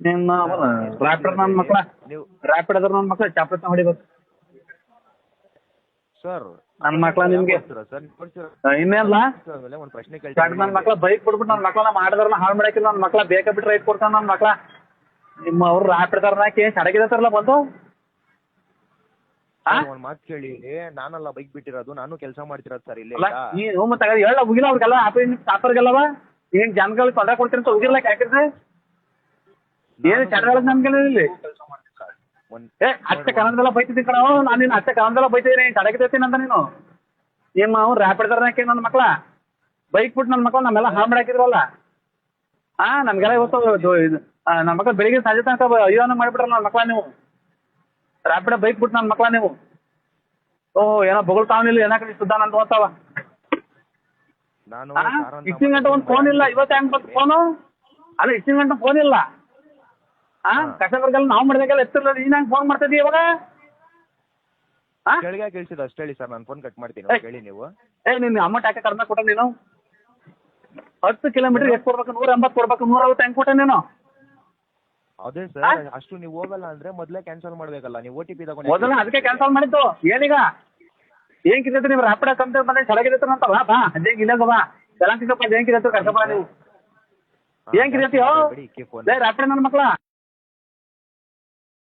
ನಿಮ್ಮ ರಾಪಿಡ್ ನನ್ನ ಮಕ್ಳ ನೀವು ರಾಪಿಡ್ ಅದ್ರ ನನ್ನ ಮಕ್ಳ ಚಾಪ್ರತ್ನ ಹೊಡಿಬೇಕು. ಸರ್ ನನ್ನ ಮಕ್ಳ ನಿಮ್ಗೆ. ಸರ್ ಒಂದು ಪ್ರಶ್ನೆ ಸಣ್ಣ ನನ್ನ ಮಕ್ಳ ಬೈಕ್ ಬಿಡ್ಬಿಟ್ಟು ನನ್ನ ಮಕ್ಳನ್ನ ಮಾಡಿದ್ರನ್ನ ಹಾಳು ಮಾಡಾಕಿಲ್ಲ ನನ್ನ ಮಕ್ಳ ಬೇಕಾ ಬಿಟ್ರೆ ರೈಟ್ ಕೊಡ್ತಾನ ನನ್ನ ಮಕ್ಳ? ನಿಮ್ಮ ಅವ್ರು ರಾಪಿಡ್ ತರನಾಕಿ ಸಡಗಿದತ್ತಾರಲ್ಲ ಬಂದು? ಒಂದ್ ಮಾತು ಕೇಳಿ ನಾನಲ್ಲ ಬೈಕ್ ಬಿಟ್ಟಿರೋದು ನಾನು ಕೆಲಸ ಮಾಡ್ತಿರೋದು ಸರ್ ಇಲ್ಲಿ ನೀವು ಮತ್ತೆ ಹೇಳ ಹೋಗಿಲ್ಲ ಅವ್ರಿಗೆಲ್ಲ ಆಪಿ ಸಾಪರ್ಗೆಲ್ಲವ ಏನ್ ಜನಗಳಿಗೆ ತೊಂದರೆ ಕೊಡ್ತೀನಿ ಅಂತ ಹೋಗಿಲ್ಲ ಯಾಕಿದ್ರೆ ಏನು ಚಟಗಳ ನಮ್ಗೆಲ್ಲ ಇಲ್ಲಿ ಒಂದ್ ಏ ಅಷ್ಟೇ ಕನ್ನಡದಲ್ಲ ಬೈತಿದ್ದೀನಿ ಕಣ. ನಾನು ನೀನು ಅಷ್ಟೇ ಕನ್ನಡದಲ್ಲ ಬೈತಿದ್ದೀನಿ. ಕಡಗಿದೀನಿ ಅಂತ ನೀನು. ನಿಮ್ಮ ಅವ್ನು ರ್ಯಾಪಿಡ್ ದರಕ್ಕೆ ನನ್ನ ಮಕ್ಳ. ಬೈಕ್ ಬಿಟ್ಟು ನನ್ನ ಮಕ್ಳು ನಮ್ಮೆಲ್ಲ ಹಾಳು ಮಾಡಾಕಿದ್ರಲ್ಲ. ಹಾ ನಮ್ಗೆಲ್ಲ ಇವತ್ತು ನನ್ನ ಮಕ್ಳು ಬೆಳಿಗ್ಗೆ ಸಂಜೆ ತನಕ ಅಯ್ಯೋ ಮಾಡ್ಬಿಟ್ರಲ್ಲ ನನ್ನ ಮಕ್ಳ ನೀವು. ರ್ಯಾಪಿಡ ಬೈಕ್ ಬಿಟ್ಟು ನನ್ನ ಮಕ್ಳ ನೀವು. ಓಹ್ ಏನೋ ಬೊಗಳ್ತಾವನಿಲ್ಲ ಏನಕ್ಕೆ ಸುದ್ದಾನ ಅಂತ ಓದ್ತಾವ car ಇಷ್ಟಿನ ಗಂಟೆ ಒಂದು ಫೋನ್ ಇಲ್ಲ. ಇವತ್ತು ಹೆಂಗ್ ಬಂತು ಫೋನು ಅಲ್ಲ ಇಷ್ಟಿನ ಗಂಟೆ ಫೋನ್ ಇಲ್ಲ. ಆ ಕಸ್ಟಮರ್ಗೆಲ್ಲ ನಾವು ಮಾಡಿದಾಗೆಲ್ಲ ಎತ್ತಿರಲ್ಲ ನೀನ್ ನಂಗೆ ಫೋನ್ ಮಾಡ್ತಿದ್ದೀ ಇವಾಗ ಆ ಕೆಳಗೆ ಕೇಳಿಸಿದ ಅಷ್ಟೇ ಹೇಳಿ ಸರ್ ನಾನು ಫೋನ್ ಕಟ್ ಮಾಡ್ತೀನಿ ಏಯ್. ಹೇಳಿ ನೀವು ಏ ನೀನು ಅಮೌಂಟ್ ಯಾಕೆ ಕಡಿಮೆ ಕೊಟ್ಟ ನೀನು ಹತ್ತು ಕಿಲೋಮೀಟರ್ ಎಷ್ಟು ಕೊಡ್ಬೇಕು ನೂರ ಎಂಬತ್ತು ಕೊಡ್ಬೇಕು ನೂರ ಐವತ್ತು ಹೆಂಗ್ ಕೊಟ್ಟೆ ನೀನು ಅದೇ ಆ? ಸರ್ ಅಷ್ಟು ನೀವು ಹೋಗಲ್ಲ ಅಂದ್ರೆ ಮೊದಲೇ ಕ್ಯಾನ್ಸಲ್ ಮಾಡ್ಬೇಕಲ್ಲ ನೀವು ಓ ಟಿ ಪಿ ಮೊದಲ ಅದಕ್ಕೆ ಕ್ಯಾನ್ಸಲ್ ಮಾಡಿದ್ದು ಏನೀಗ ಏನ್ ಕಿತ್ತೈತೆ ನೀವು ರಾಪಿಡ ಕಂತ ಬಂದ್ರೆ ಸಡಗಿದೈತೆ ಅಂತ ಬಾ ಬಾ ಅದೇಂಗ್ ಇಲ್ಲ ಬಾ ಕಿತ್ತಪ್ಪ ಅದೇಂಗ್ ಕಿತ್ತೈತೆ ಕರ್ಕೊಂಬ ನೀವು ಏನ್ ಫೋನ್ ಲೇ ರ್ಯಾಪಿಡ್ ನನ್ನ ಮಕ್ಳ